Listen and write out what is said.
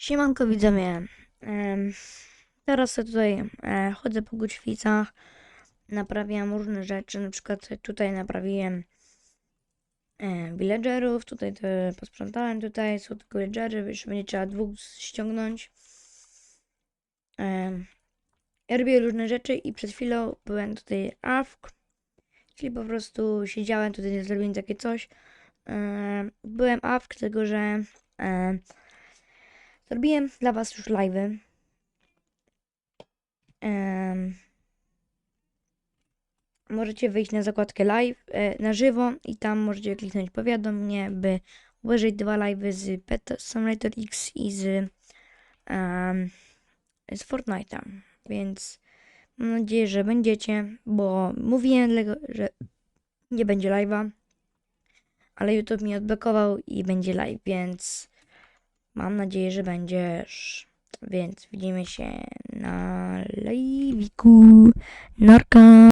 Siemanko widzowie. Teraz sobie tutaj e, chodzę po Gućwicach, naprawiam różne rzeczy, na przykład tutaj naprawiłem e, villagerów, tutaj to posprzątałem, tutaj są tylko villagery, już będzie trzeba dwóch ściągnąć. Ja robię różne rzeczy i przed chwilą byłem tutaj AFK, czyli po prostu siedziałem tutaj, zrobiłem takie coś. Byłem AFK, tylko że Zrobiłem dla Was już live'y. Em, możecie wyjść na zakładkę live, e, na żywo i tam możecie kliknąć powiadom mnie, by obejrzeć dwa live'y z Pet Simulator X i z, em, z Fortnite'a. Więc mam nadzieję, że będziecie, bo mówiłem, że nie będzie live'a, ale YouTube mi odblokował i będzie live, więc Mam nadzieję, że będziesz. Więc widzimy się na live'iku. Narka.